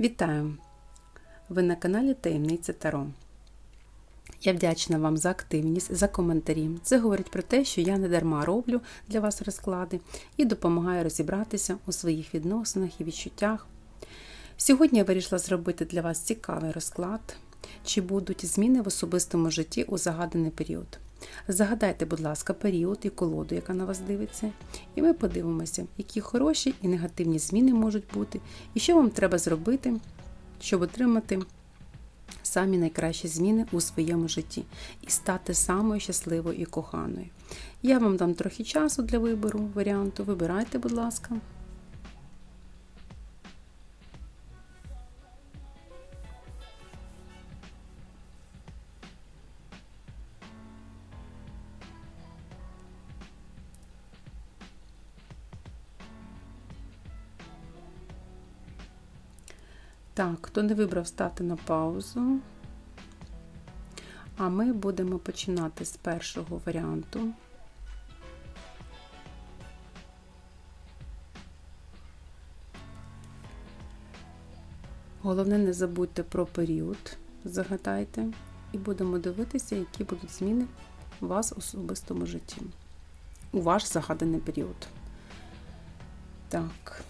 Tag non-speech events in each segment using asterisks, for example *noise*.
Вітаю! Ви на каналі Таємниця Таро. Я вдячна вам за активність, за коментарі. Це говорить про те, що я не дарма роблю для вас розклади і допомагаю розібратися у своїх відносинах і відчуттях. Сьогодні я вирішила зробити для вас цікавий розклад, чи будуть зміни в особистому житті у загаданий період. Загадайте, будь ласка, період і колоду, яка на вас дивиться, і ми подивимося, які хороші і негативні зміни можуть бути, і що вам треба зробити, щоб отримати самі найкращі зміни у своєму житті і стати самою щасливою і коханою. Я вам дам трохи часу для вибору варіанту. Вибирайте, будь ласка. Так, хто не вибрав стати на паузу. А ми будемо починати з першого варіанту. Головне, не забудьте про період, загадайте, і будемо дивитися, які будуть зміни у вас в особистому житті. У ваш загаданий період. Так.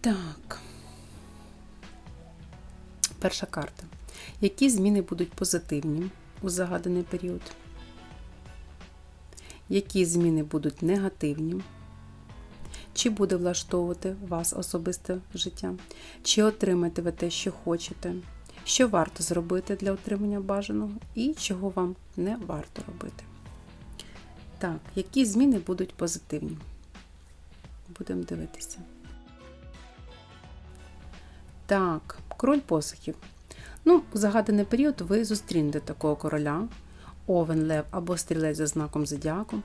Так. Перша карта. Які зміни будуть позитивні у загаданий період? Які зміни будуть негативні? Чи буде влаштовувати вас особисте життя? Чи отримаєте ви те, що хочете? Що варто зробити для отримання бажаного і чого вам не варто робити? Так, які зміни будуть позитивні? Будемо дивитися. Так, король посохів. Ну, у загаданий період ви зустрінете такого короля, овен, лев або стрілець за знаком зодіаку.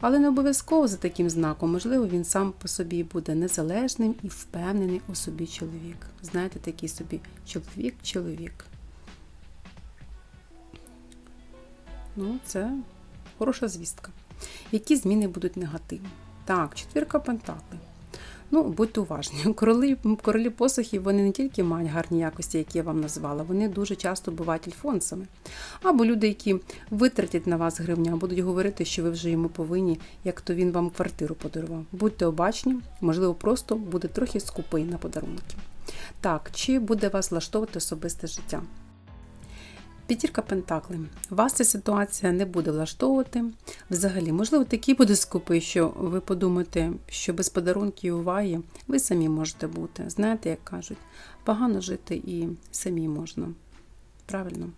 Але не обов'язково за таким знаком, можливо, він сам по собі буде незалежним і впевнений у собі чоловік. Знаєте, такий собі чоловік-чоловік. Ну, це хороша звістка. Які зміни будуть негативні? Так, четвірка пентаклей. Ну, будьте уважні. *laughs* Королі, королі посохів вони не тільки мають гарні якості, які я вам назвала, вони дуже часто бувають альфонсами. Або люди, які витратять на вас гривню, будуть говорити, що ви вже йому повинні, як то він вам квартиру подарував. Будьте обачні, можливо, просто буде трохи скупий на подарунки. Так, чи буде вас влаштовувати особисте життя? П'ятірка Пентакли. Вас ця ситуація не буде влаштовувати. Взагалі, можливо, такі буде скупи, що ви подумаєте, що без подарунків і уваги ви самі можете бути. Знаєте, як кажуть, погано жити і самі можна. Правильно?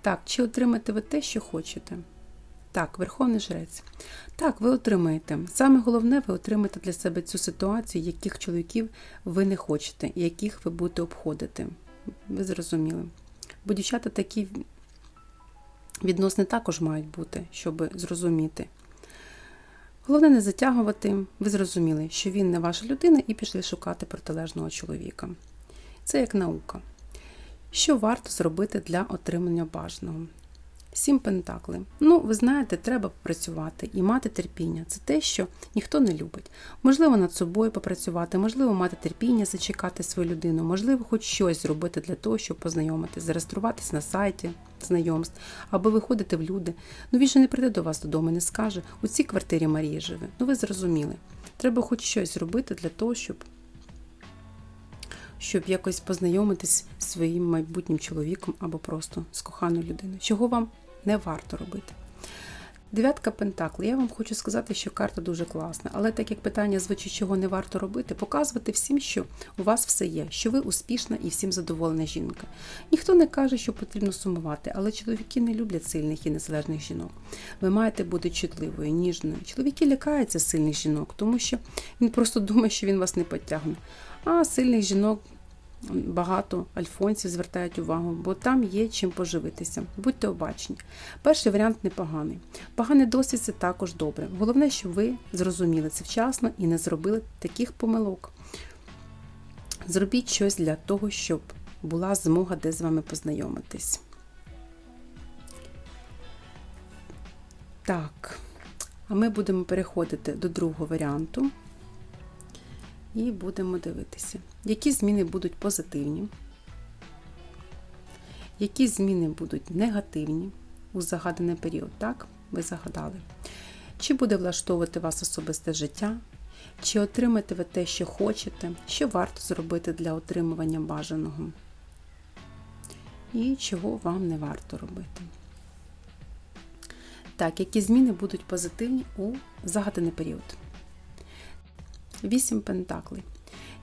Так, чи отримаєте ви те, що хочете? Так, Верховний Жрець. Так, ви отримаєте. Саме головне, ви отримаєте для себе цю ситуацію, яких чоловіків ви не хочете, яких ви будете обходити. Ви зрозуміли. Бо дівчата такі відносини також мають бути, щоб зрозуміти. Головне не затягувати, ви зрозуміли, що він не ваша людина, і пішли шукати протилежного чоловіка. Це як наука. Що варто зробити для отримання бажаного? Сім пентакли. Ну, ви знаєте, треба попрацювати і мати терпіння. Це те, що ніхто не любить. Можливо, над собою попрацювати, можливо, мати терпіння, зачекати свою людину, можливо, хоч щось зробити для того, щоб познайомитись, зареєструватись на сайті знайомств, або виходити в люди. Ну він же не прийде до вас додому і не скаже, у цій квартирі Марії живе. Ну, ви зрозуміли. Треба хоч щось зробити для того, щоб. Щоб якось познайомитись зі своїм майбутнім чоловіком або просто з коханою людиною, чого вам не варто робити. Дев'ятка Пентакли. Я вам хочу сказати, що карта дуже класна, але так як питання звучить, чого не варто робити, показувати всім, що у вас все є, що ви успішна і всім задоволена жінка. Ніхто не каже, що потрібно сумувати, але чоловіки не люблять сильних і незалежних жінок. Ви маєте бути чутливою, ніжною. Чоловіки лякаються сильних жінок, тому що він просто думає, що він вас не потягне. А сильних жінок багато альфонсів звертають увагу, бо там є чим поживитися. Будьте обачні. Перший варіант непоганий. Поганий досвід це також добре. Головне, щоб ви зрозуміли це вчасно і не зробили таких помилок. Зробіть щось для того, щоб була змога де з вами познайомитись. Так, а ми будемо переходити до другого варіанту і будемо дивитися, які зміни будуть позитивні, які зміни будуть негативні у загаданий період, так? Ви загадали. Чи буде влаштовувати вас особисте життя, чи отримаєте ви те, що хочете, що варто зробити для отримування бажаного, і чого вам не варто робити. Так, які зміни будуть позитивні у загаданий період? Вісім пентаклей.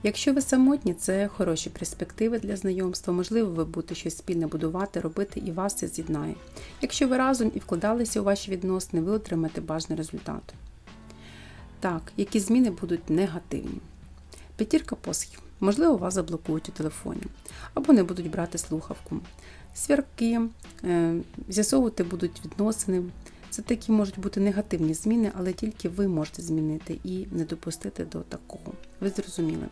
Якщо ви самотні, це хороші перспективи для знайомства, можливо, ви будете щось спільне будувати, робити, і вас це з'єднає. Якщо ви разом і вкладалися у ваші відносини, ви отримаєте бажаний результат. Так, які зміни будуть негативні? П'ятірка посхів. Можливо, вас заблокують у телефоні, або не будуть брати слухавку. Свярки, е, з'ясовувати будуть відносини. Це такі можуть бути негативні зміни, але тільки ви можете змінити і не допустити до такого. Ви зрозуміли?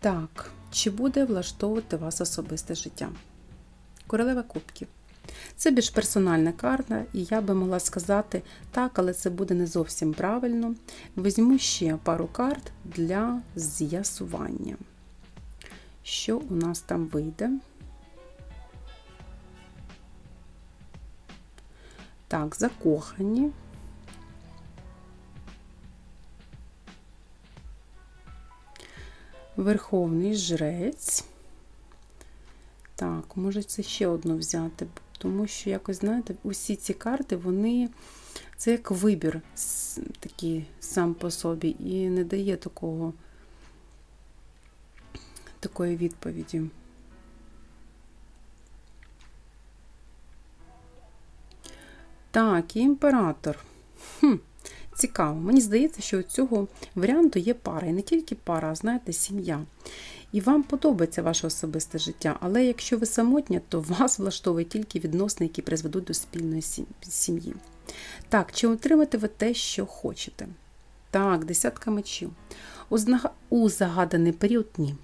Так, чи буде влаштовувати вас особисте життя? Королева кубків. Це більш персональна карта, і я би могла сказати так, але це буде не зовсім правильно. Візьму ще пару карт для з'ясування. Що у нас там вийде? Так, закохані. Верховний жрець. Так, може це ще одну взяти, тому що, якось, знаєте, усі ці карти, вони це як вибір такий сам по собі, і не дає такого такої відповіді. Так, і імператор. Хм, Цікаво. Мені здається, що у цього варіанту є пара. І не тільки пара, а знаєте, сім'я. І вам подобається ваше особисте життя, але якщо ви самотня, то вас влаштовує тільки відносини, які призведуть до спільної сім'ї. Так, чи отримаєте ви те, що хочете? Так, десятка мечів. У загаданий період ні.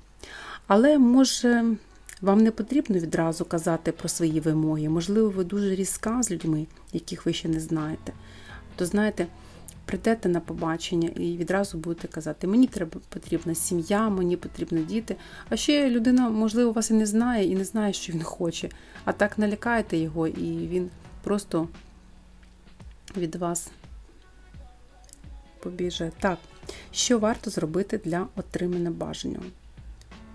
Але може. Вам не потрібно відразу казати про свої вимоги. Можливо, ви дуже різка з людьми, яких ви ще не знаєте. То знаєте, прийдете на побачення і відразу будете казати, мені треба потрібна сім'я, мені потрібні діти. А ще людина, можливо, вас і не знає, і не знає, що він хоче. А так налякаєте його, і він просто від вас побіже. Так, що варто зробити для отримання бажання?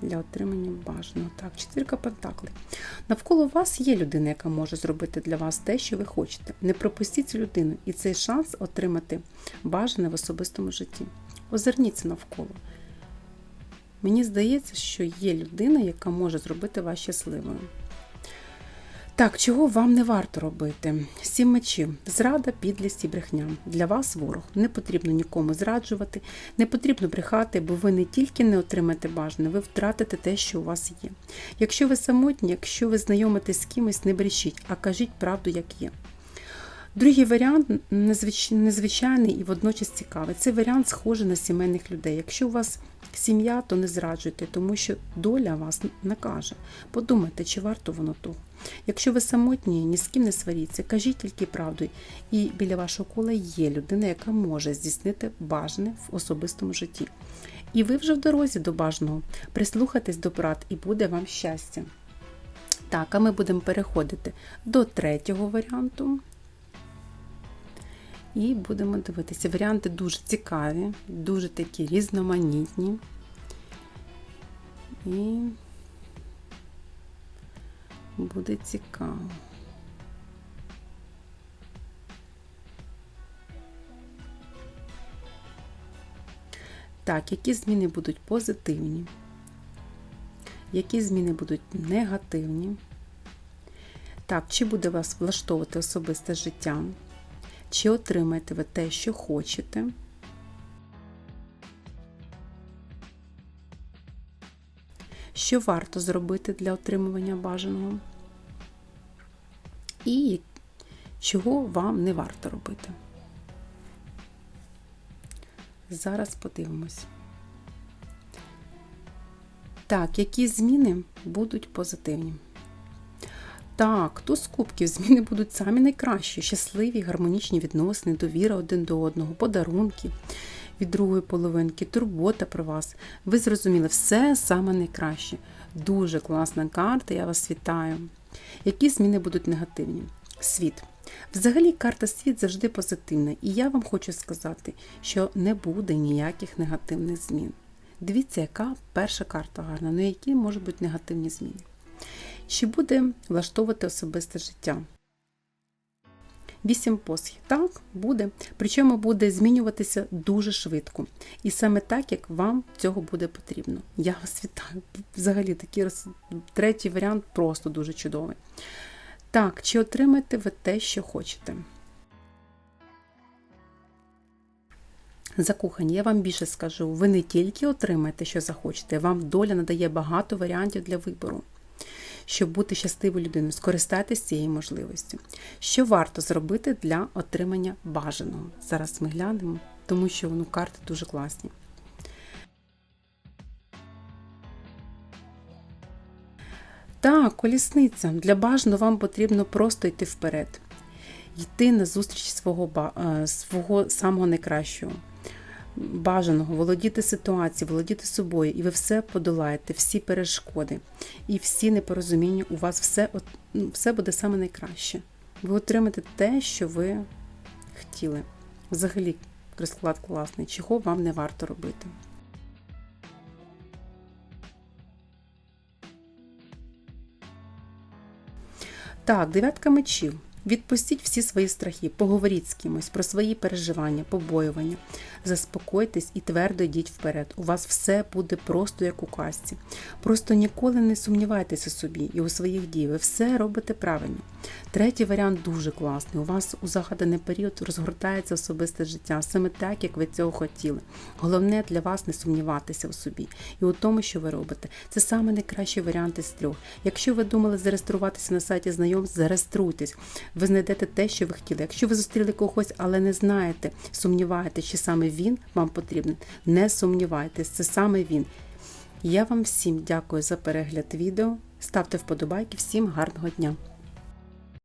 Для отримання бажаного. Так, четвірка пентаклей. Навколо вас є людина, яка може зробити для вас те, що ви хочете. Не пропустіть людину і цей шанс отримати бажане в особистому житті. Озирніться навколо. Мені здається, що є людина, яка може зробити вас щасливою. Так, чого вам не варто робити? Сім мечів, зрада, підлість і брехня. Для вас ворог. Не потрібно нікому зраджувати, не потрібно брехати, бо ви не тільки не отримаєте бажане, ви втратите те, що у вас є. Якщо ви самотні, якщо ви знайомитесь з кимось, не брешіть, а кажіть правду, як є. Другий варіант незвичайний і водночас цікавий. Цей варіант схожий на сімейних людей. Якщо у вас сім'я, то не зраджуйте, тому що доля вас накаже. Подумайте, чи варто воно того. Якщо ви самотні, ні з ким не сваріться, кажіть тільки правду, і біля вашого кола є людина, яка може здійснити бажане в особистому житті. І ви вже в дорозі до бажаного. Прислухайтесь до брат, і буде вам щастя. Так, а ми будемо переходити до третього варіанту. І будемо дивитися. Варіанти дуже цікаві, дуже такі різноманітні. І буде цікаво. Так, які зміни будуть позитивні, які зміни будуть негативні. Так, чи буде вас влаштовувати особисте життя? Чи отримаєте ви те, що хочете? що варто зробити для отримування бажаного, і чого вам не варто робити. Зараз подивимось. Так, які зміни будуть позитивні? Так, туз кубків зміни будуть самі найкращі, щасливі, гармонічні відносини, довіра один до одного, подарунки від другої половинки, турбота про вас. Ви зрозуміли, все саме найкраще. Дуже класна карта, я вас вітаю. Які зміни будуть негативні? Світ. Взагалі, карта світ завжди позитивна, і я вам хочу сказати, що не буде ніяких негативних змін. Дивіться, яка перша карта гарна, ну які можуть бути негативні зміни. Чи буде влаштовувати особисте життя? Вісім посхів. Так, буде. Причому буде змінюватися дуже швидко. І саме так, як вам цього буде потрібно. Я вас вітаю. Взагалі, такий роз... третій варіант просто дуже чудовий. Так, чи отримаєте ви те, що хочете? Закохані, я вам більше скажу, ви не тільки отримаєте, що захочете, вам доля надає багато варіантів для вибору. Щоб бути щасливою людиною, скористайтеся цією можливістю. Що варто зробити для отримання бажаного? Зараз ми глянемо, тому що ну, карти дуже класні. Так, колісниця. Для бажаного вам потрібно просто йти вперед, йти на зустріч свого, свого самого найкращого бажаного володіти ситуацією, володіти собою, і ви все подолаєте, всі перешкоди і всі непорозуміння, у вас все ну, все буде саме найкраще. Ви отримаєте те, що ви хотіли. Взагалі, розклад класний, чого вам не варто робити. Так, дев'ятка мечів. Відпустіть всі свої страхи, поговоріть з кимось про свої переживання, побоювання. Заспокойтесь і твердо йдіть вперед. У вас все буде просто як у казці. Просто ніколи не сумнівайтеся собі і у своїх дій. Ви все робите правильно. Третій варіант дуже класний. У вас у загаданий період розгортається особисте життя, саме так, як ви цього хотіли. Головне для вас не сумніватися у собі і у тому, що ви робите. Це саме найкращий варіант із трьох. Якщо ви думали зареєструватися на сайті знайомств, зареєструйтесь ви знайдете те, що ви хотіли. Якщо ви зустріли когось, але не знаєте, сумніваєтесь, чи саме він вам потрібен, не сумнівайтесь, це саме він. Я вам всім дякую за перегляд відео. Ставте вподобайки, всім гарного дня!